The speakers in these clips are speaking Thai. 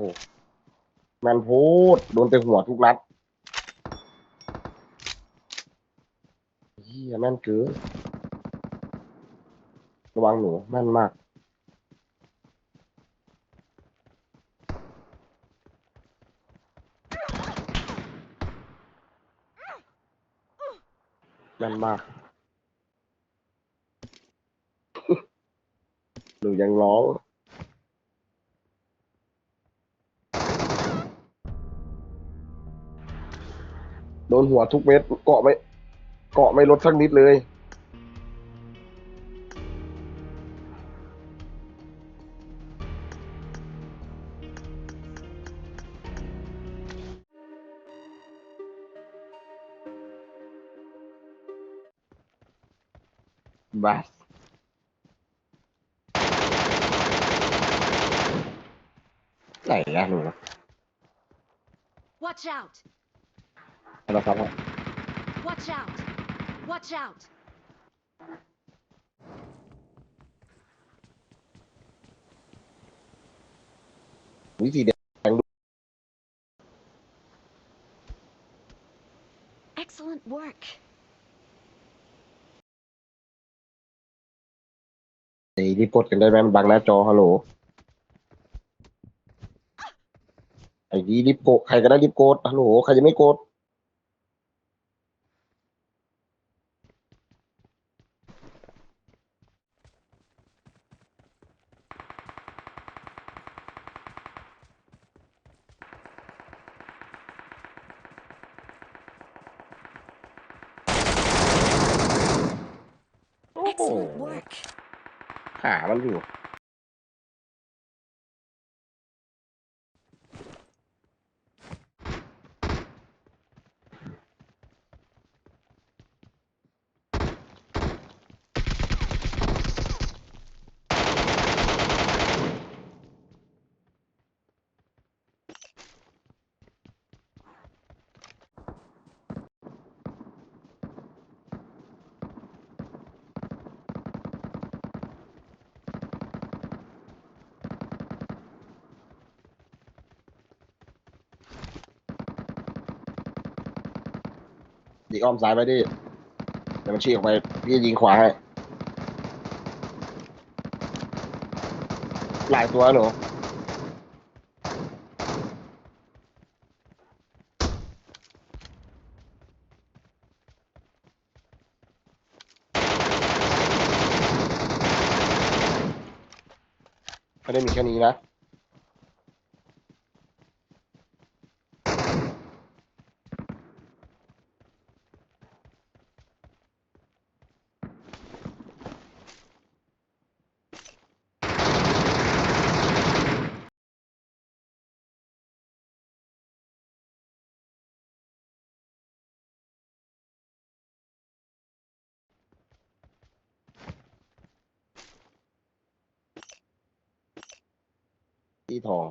หแมนโพดโดนเต็มหัวทุกนัดเฮียแม่นเกินระวังหนูแม่นมากแม่นมาก หนูยังร้อง โดนหัวทุกเม็ดเกาะไม่ เกาะไม่ลดสักนิดเลย บัสไหนอะหนู Watch out! เราครับ Watch out! Watch out! วิธีเด็ด Excellent work. ไอ้รีบกดกันได้ไหมมันบังหน้าจอฮัลโหล ไอ้ดีรีบโกดใครก็ได้รีบกดฮัลโหล ใครจะไม่กด Excellent work. หา ยู่ดีอ้อมซ้ายไปดิเดี๋ยวมันชี้ออกไป พี่จะยิงขวาให้ หลายตัวหนูไม่ได้มีแค่นี้นะ ที่ทอง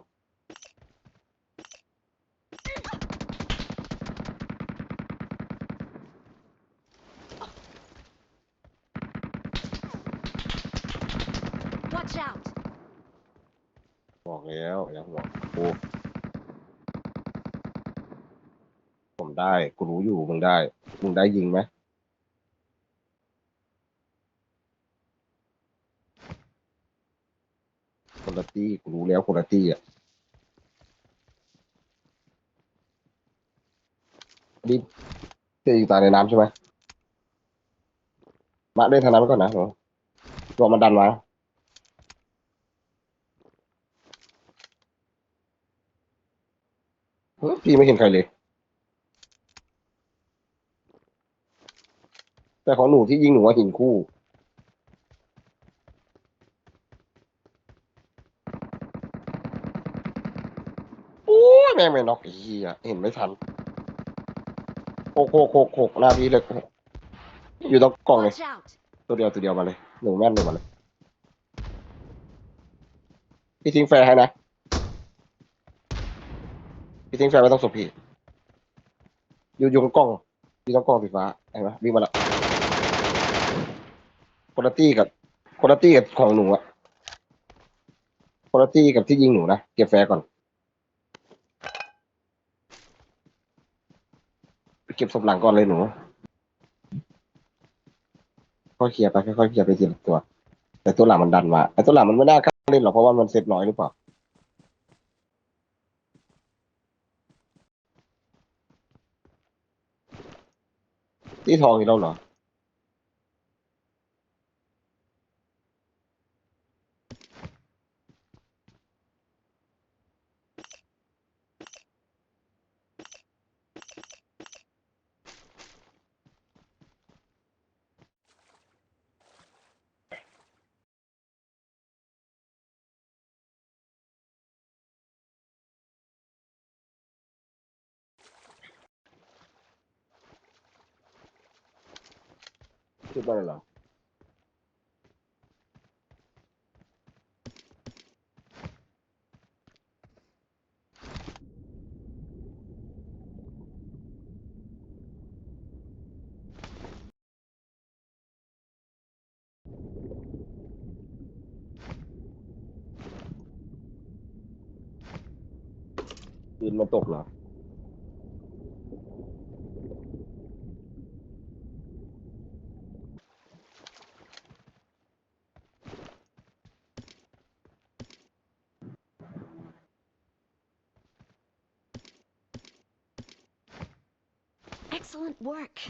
Watch out! บอกแล้วอย่าห่วงกูผมได้ กูรู้อยู่มึงได้ มึงได้ยิงไหม คนละตี้กูรู้แล้วคนละตี้อะนี่เจ๊อยู่ตายในน้ำใช่ไหมมาเล่นทางน้ำไปก่อนนะหนูรอมันดันมาเฮ้ยพี่ไม่เห็นใครเลย แต่ของหนูที่ยิงหนูว่าหินคู่ โอ้ย แม่งไม่น็อกไอ้เหี้ยเห็นไม่ทันโคกโคกโคกโคกหน้าพี่เลยอยู่ตรงกล่องเลย Watch out! ตัวเดียวตัวเดียวมาเลยหนึ่งแม่นหนึ่งมาเลยพี่ทิ้งแฟร์ให้นะพี่ทิ้งแฟร์ไว้ต้องศพพี่อยู่อยู่ตรงกล้องอยู่ตรงกล้องสีฟ้าเห็นไหมวิ่งมาแล้วคุณตี้กับคุณตี้กับของหนูอะคุณตี้กับที่ยิงหนูนะเก็บแฟร์ก่อน เก็บศพหลังก่อนเลยหนูค่อยเคลียร์ไปค่อยๆเคลียร์ไปทีละตัว แต่ตัวหลังมันดันมาไอ้ตัวหลังมันไม่น่าเข้าเล่นหรอกเพราะว่ามันเซฟน้อยหรือเปล่าที่ทองอีกแล้วเหรอ คิดว่าอะไรเหรอ ปืนมันตกเหรอ Excellent work.